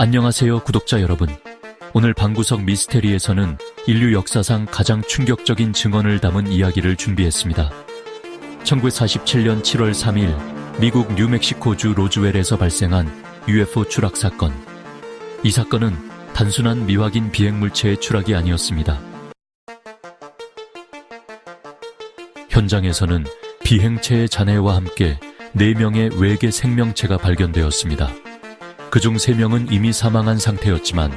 안녕하세요, 구독자 여러분. 오늘 방구석 미스테리에서는 인류 역사상 가장 충격적인 증언을 담은 이야기를 준비했습니다. 1947년 7월 3일 미국 뉴멕시코주 로즈웰에서 발생한 UFO 추락 사건. 이 사건은 단순한 미확인 비행물체의 추락이 아니었습니다. 현장에서는 비행체의 잔해와 함께 4명의 외계 생명체가 발견되었습니다. 그중 3명은 이미 사망한 상태였지만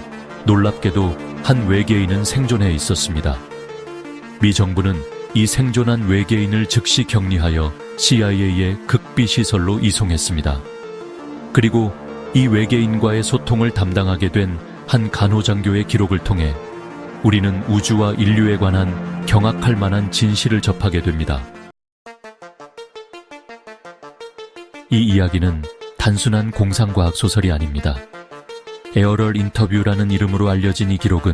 놀랍게도 한 외계인은 생존해 있었습니다. 미 정부는 이 생존한 외계인을 즉시 격리하여 CIA의 극비 시설로 이송했습니다. 그리고 이 외계인과의 소통을 담당하게 된 한 간호장교의 기록을 통해 우리는 우주와 인류에 관한 경악할 만한 진실을 접하게 됩니다. 이 이야기는 단순한 공상과학 소설이 아닙니다. 에어럴 인터뷰라는 이름으로 알려진 이 기록은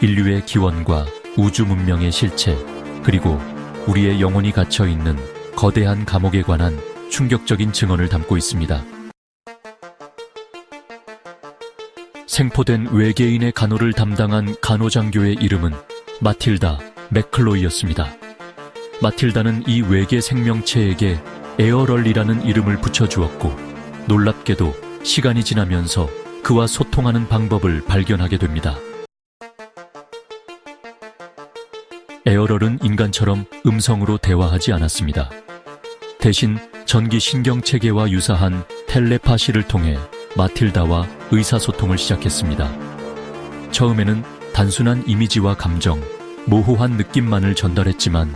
인류의 기원과 우주 문명의 실체, 그리고 우리의 영혼이 갇혀 있는 거대한 감옥에 관한 충격적인 증언을 담고 있습니다. 생포된 외계인의 간호를 담당한 간호장교의 이름은 마틸다 맥클로이였습니다. 마틸다는 이 외계 생명체에게 에어럴이라는 이름을 붙여주었고 놀랍게도 시간이 지나면서 그와 소통하는 방법을 발견하게 됩니다. 에어럴은 인간처럼 음성으로 대화하지 않았습니다. 대신 전기 신경 체계와 유사한 텔레파시를 통해 마틸다와 의사소통을 시작했습니다. 처음에는 단순한 이미지와 감정, 모호한 느낌만을 전달했지만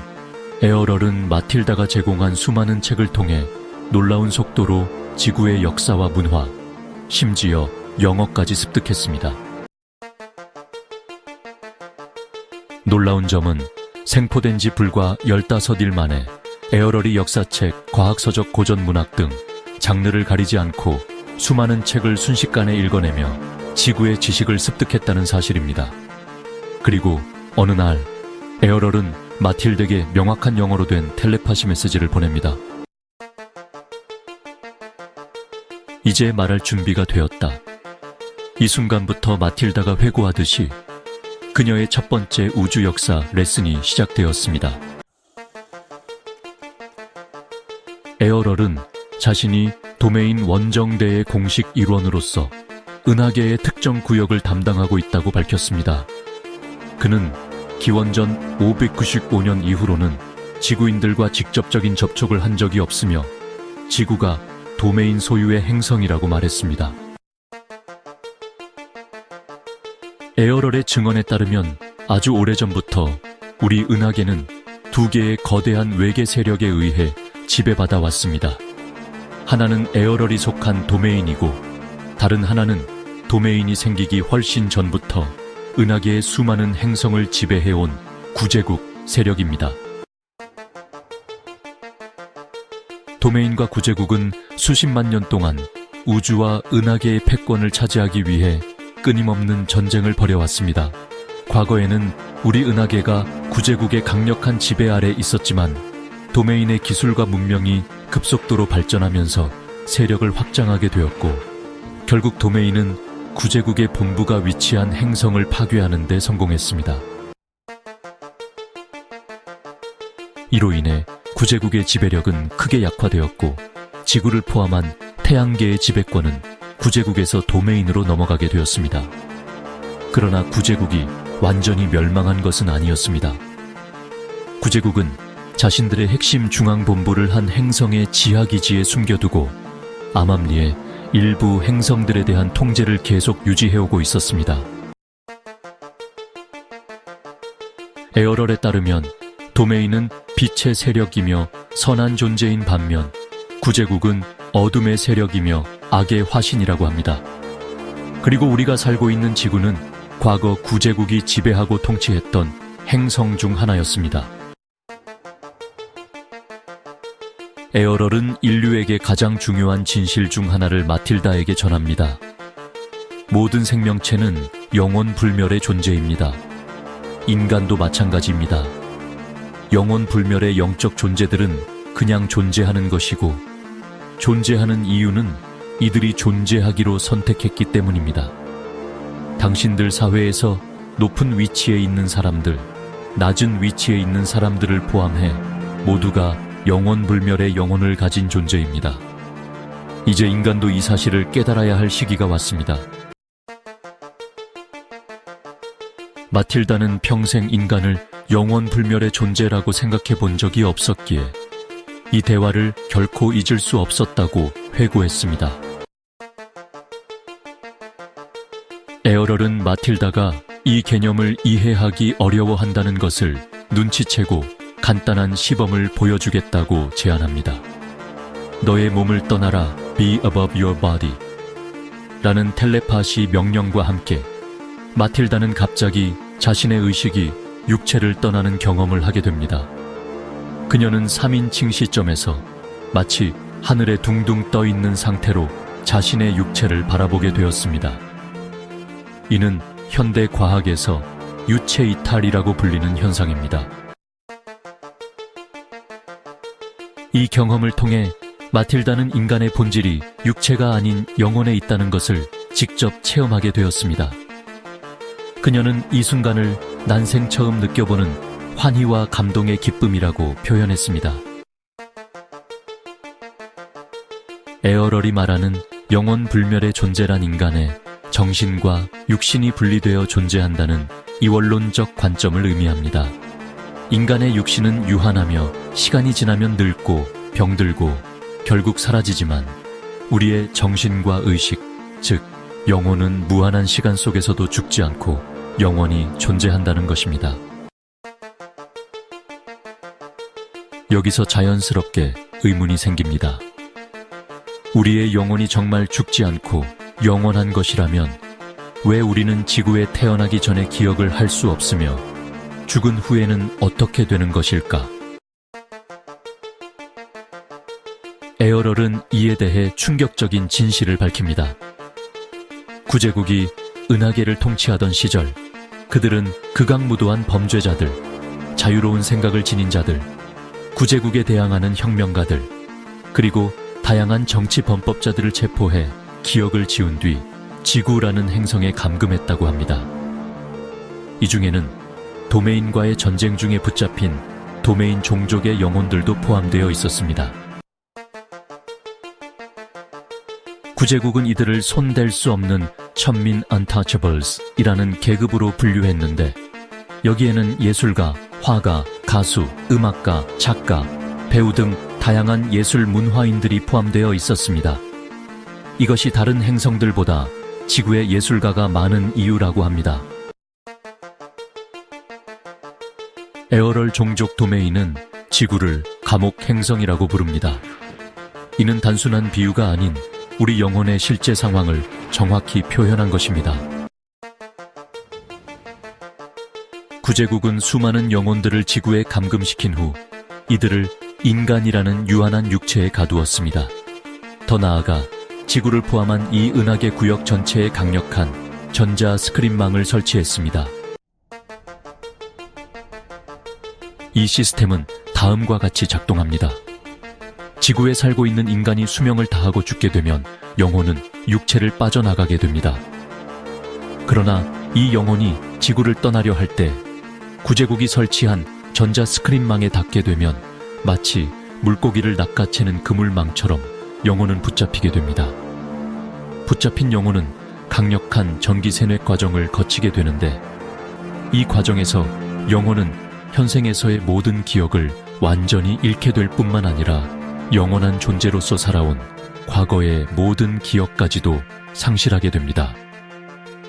에어럴은 마틸다가 제공한 수많은 책을 통해 놀라운 속도로 지구의 역사와 문화, 심지어 영어까지 습득했습니다. 놀라운 점은 생포된 지 불과 15일 만에 에어럴이 역사책, 과학서적 고전 문학 등 장르를 가리지 않고 수많은 책을 순식간에 읽어내며 지구의 지식을 습득했다는 사실입니다. 그리고 어느 날 에어럴은 마틸드에게 명확한 영어로 된 텔레파시 메시지를 보냅니다. 이제 말할 준비가 되었다. 이 순간부터 마틸다가 회고하듯이 그녀의 첫 번째 우주 역사 레슨이 시작되었습니다. 에어럴은 자신이 도메인 원정대의 공식 일원으로서 은하계의 특정 구역을 담당하고 있다고 밝혔습니다. 그는 기원전 595년 이후로는 지구인들과 직접적인 접촉을 한 적이 없으며 지구가 도메인 소유의 행성이라고 말했습니다. 에어럴의 증언에 따르면 아주 오래전부터 우리 은하계는 두 개의 거대한 외계 세력에 의해 지배받아 왔습니다. 하나는 에어럴이 속한 도메인이고 다른 하나는 도메인이 생기기 훨씬 전부터 은하계의 수많은 행성을 지배해온 구제국 세력입니다. 도메인과 구제국은 수십만 년 동안 우주와 은하계의 패권을 차지하기 위해 끊임없는 전쟁을 벌여왔습니다. 과거에는 우리 은하계가 구제국의 강력한 지배 아래 있었지만 도메인의 기술과 문명이 급속도로 발전하면서 세력을 확장하게 되었고 결국 도메인은 구제국의 본부가 위치한 행성을 파괴하는 데 성공했습니다. 이로 인해 구제국의 지배력은 크게 약화되었고 지구를 포함한 태양계의 지배권은 구제국에서 도메인으로 넘어가게 되었습니다. 그러나 구제국이 완전히 멸망한 것은 아니었습니다. 구제국은 자신들의 핵심 중앙본부를 한 행성의 지하기지에 숨겨두고 암암리에 일부 행성들에 대한 통제를 계속 유지해오고 있었습니다. 에어럴에 따르면 도메인은 빛의 세력이며 선한 존재인 반면 구제국은 어둠의 세력이며 악의 화신이라고 합니다. 그리고 우리가 살고 있는 지구는 과거 구제국이 지배하고 통치했던 행성 중 하나였습니다. 에어럴은 인류에게 가장 중요한 진실 중 하나를 마틸다에게 전합니다. 모든 생명체는 영원 불멸의 존재입니다. 인간도 마찬가지입니다. 영원 불멸의 영적 존재들은 그냥 존재하는 것이고, 존재하는 이유는 이들이 존재하기로 선택했기 때문입니다. 당신들 사회에서 높은 위치에 있는 사람들, 낮은 위치에 있는 사람들을 포함해 모두가 영원 불멸의 영혼을 가진 존재입니다. 이제 인간도 이 사실을 깨달아야 할 시기가 왔습니다. 마틸다는 평생 인간을 영원 불멸의 존재라고 생각해 본 적이 없었기에 이 대화를 결코 잊을 수 없었다고 회고했습니다. 에어럴은 마틸다가 이 개념을 이해하기 어려워한다는 것을 눈치채고 간단한 시범을 보여주겠다고 제안합니다. 너의 몸을 떠나라, be above your body. 라는 텔레파시 명령과 함께 마틸다는 갑자기 자신의 의식이 육체를 떠나는 경험을 하게 됩니다. 그녀는 3인칭 시점에서 마치 하늘에 둥둥 떠 있는 상태로 자신의 육체를 바라보게 되었습니다. 이는 현대 과학에서 유체 이탈이라고 불리는 현상입니다. 이 경험을 통해 마틸다는 인간의 본질이 육체가 아닌 영혼에 있다는 것을 직접 체험하게 되었습니다. 그녀는 이 순간을 난생 처음 느껴보는 환희와 감동의 기쁨이라고 표현했습니다. 에어럴이 말하는 영원 불멸의 존재란 인간의 정신과 육신이 분리되어 존재한다는 이원론적 관점을 의미합니다. 인간의 육신은 유한하며 시간이 지나면 늙고 병들고 결국 사라지지만 우리의 정신과 의식, 즉 영혼은 무한한 시간 속에서도 죽지 않고 영원히 존재한다는 것입니다. 여기서 자연스럽게 의문이 생깁니다. 우리의 영혼이 정말 죽지 않고 영원한 것이라면 왜 우리는 지구에 태어나기 전에 기억을 할 수 없으며 죽은 후에는 어떻게 되는 것일까? 에어럴은 이에 대해 충격적인 진실을 밝힙니다. 구제국이 은하계를 통치하던 시절 그들은 극악무도한 범죄자들, 자유로운 생각을 지닌 자들, 구제국에 대항하는 혁명가들, 그리고 다양한 정치 범법자들을 체포해 기억을 지운 뒤 지구라는 행성에 감금했다고 합니다. 이 중에는 도메인과의 전쟁 중에 붙잡힌 도메인 종족의 영혼들도 포함되어 있었습니다. 구제국은 이들을 손댈 수 없는 천민 untouchables이라는 계급으로 분류했는데 여기에는 예술가, 화가, 가수, 음악가, 작가, 배우 등 다양한 예술 문화인들이 포함되어 있었습니다. 이것이 다른 행성들보다 지구에 예술가가 많은 이유라고 합니다. 에어럴 종족 도메인은 지구를 감옥 행성이라고 부릅니다. 이는 단순한 비유가 아닌 우리 영혼의 실제 상황을 정확히 표현한 것입니다. 구제국은 수많은 영혼들을 지구에 감금시킨 후 이들을 인간이라는 유한한 육체에 가두었습니다. 더 나아가 지구를 포함한 이 은하계 구역 전체에 강력한 전자 스크린망을 설치했습니다. 이 시스템은 다음과 같이 작동합니다. 지구에 살고 있는 인간이 수명을 다하고 죽게 되면 영혼은 육체를 빠져나가게 됩니다. 그러나 이 영혼이 지구를 떠나려 할 때 구제국이 설치한 전자 스크린망에 닿게 되면 마치 물고기를 낚아채는 그물망처럼 영혼은 붙잡히게 됩니다. 붙잡힌 영혼은 강력한 전기 세뇌 과정을 거치게 되는데 이 과정에서 영혼은 현생에서의 모든 기억을 완전히 잃게 될 뿐만 아니라 영원한 존재로서 살아온 과거의 모든 기억까지도 상실하게 됩니다.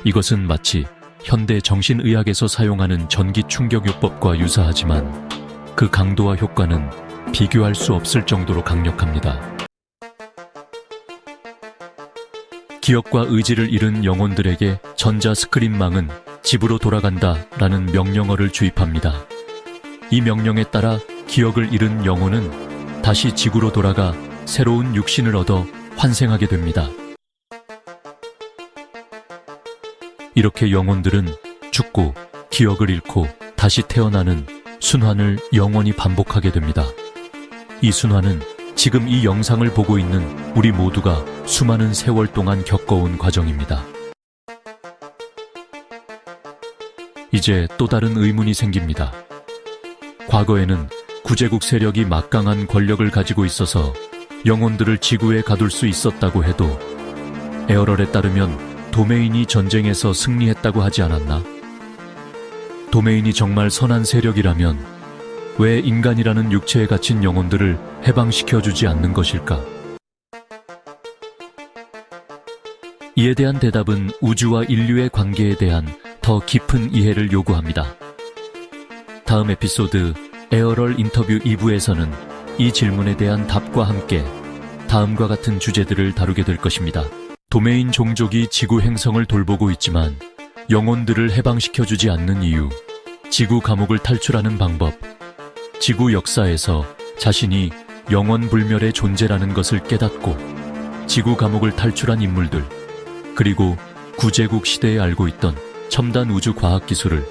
이것은 마치 현대 정신의학에서 사용하는 전기 충격요법과 유사하지만 그 강도와 효과는 비교할 수 없을 정도로 강력합니다. 기억과 의지를 잃은 영혼들에게 전자 스크린망은 집으로 돌아간다 라는 명령어를 주입합니다. 이 명령에 따라 기억을 잃은 영혼은 다시 지구로 돌아가 새로운 육신을 얻어 환생하게 됩니다. 이렇게 영혼들은 죽고 기억을 잃고 다시 태어나는 순환을 영원히 반복하게 됩니다. 이 순환은 지금 이 영상을 보고 있는 우리 모두가 수많은 세월 동안 겪어온 과정입니다. 이제 또 다른 의문이 생깁니다. 과거에는 구제국 세력이 막강한 권력을 가지고 있어서 영혼들을 지구에 가둘 수 있었다고 해도 에어럴에 따르면 도메인이 전쟁에서 승리했다고 하지 않았나? 도메인이 정말 선한 세력이라면 왜 인간이라는 육체에 갇힌 영혼들을 해방시켜 주지 않는 것일까? 이에 대한 대답은 우주와 인류의 관계에 대한 더 깊은 이해를 요구합니다. 다음 에피소드 에어럴 인터뷰 2부에서는 이 질문에 대한 답과 함께 다음과 같은 주제들을 다루게 될 것입니다. 도메인 종족이 지구 행성을 돌보고 있지만 영혼들을 해방시켜주지 않는 이유, 지구 감옥을 탈출하는 방법, 지구 역사에서 자신이 영원 불멸의 존재라는 것을 깨닫고 지구 감옥을 탈출한 인물들, 그리고 구제국 시대에 알고 있던 첨단 우주 과학 기술을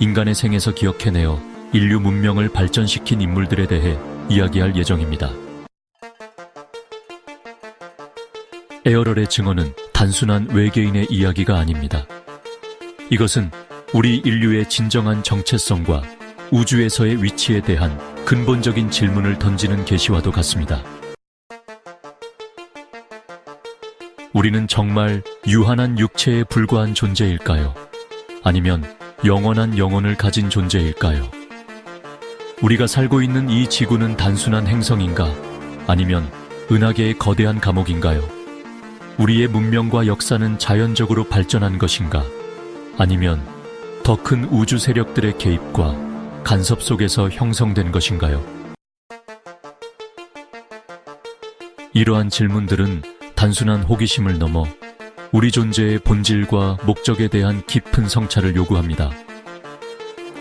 인간의 생에서 기억해내어 인류 문명을 발전시킨 인물들에 대해 이야기할 예정입니다. 에어럴의 증언은 단순한 외계인의 이야기가 아닙니다. 이것은 우리 인류의 진정한 정체성과 우주에서의 위치에 대한 근본적인 질문을 던지는 계시와도 같습니다. 우리는 정말 유한한 육체에 불과한 존재일까요? 아니면 영원한 영혼을 가진 존재일까요? 우리가 살고 있는 이 지구는 단순한 행성인가? 아니면 은하계의 거대한 감옥인가요? 우리의 문명과 역사는 자연적으로 발전한 것인가? 아니면 더 큰 우주 세력들의 개입과 간섭 속에서 형성된 것인가요? 이러한 질문들은 단순한 호기심을 넘어 우리 존재의 본질과 목적에 대한 깊은 성찰을 요구합니다.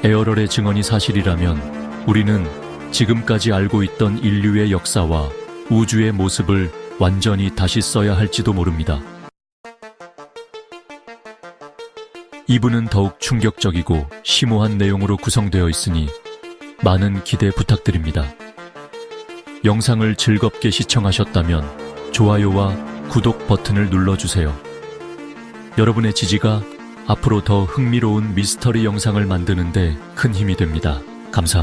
에어럴의 증언이 사실이라면 우리는 지금까지 알고 있던 인류의 역사와 우주의 모습을 완전히 다시 써야 할지도 모릅니다. 이부는 더욱 충격적이고 심오한 내용으로 구성되어 있으니 많은 기대 부탁드립니다. 영상을 즐겁게 시청하셨다면 좋아요와 구독 버튼을 눌러주세요. 여러분의 지지가 앞으로 더 흥미로운 미스터리 영상을 만드는데 큰 힘이 됩니다. 감사합니다.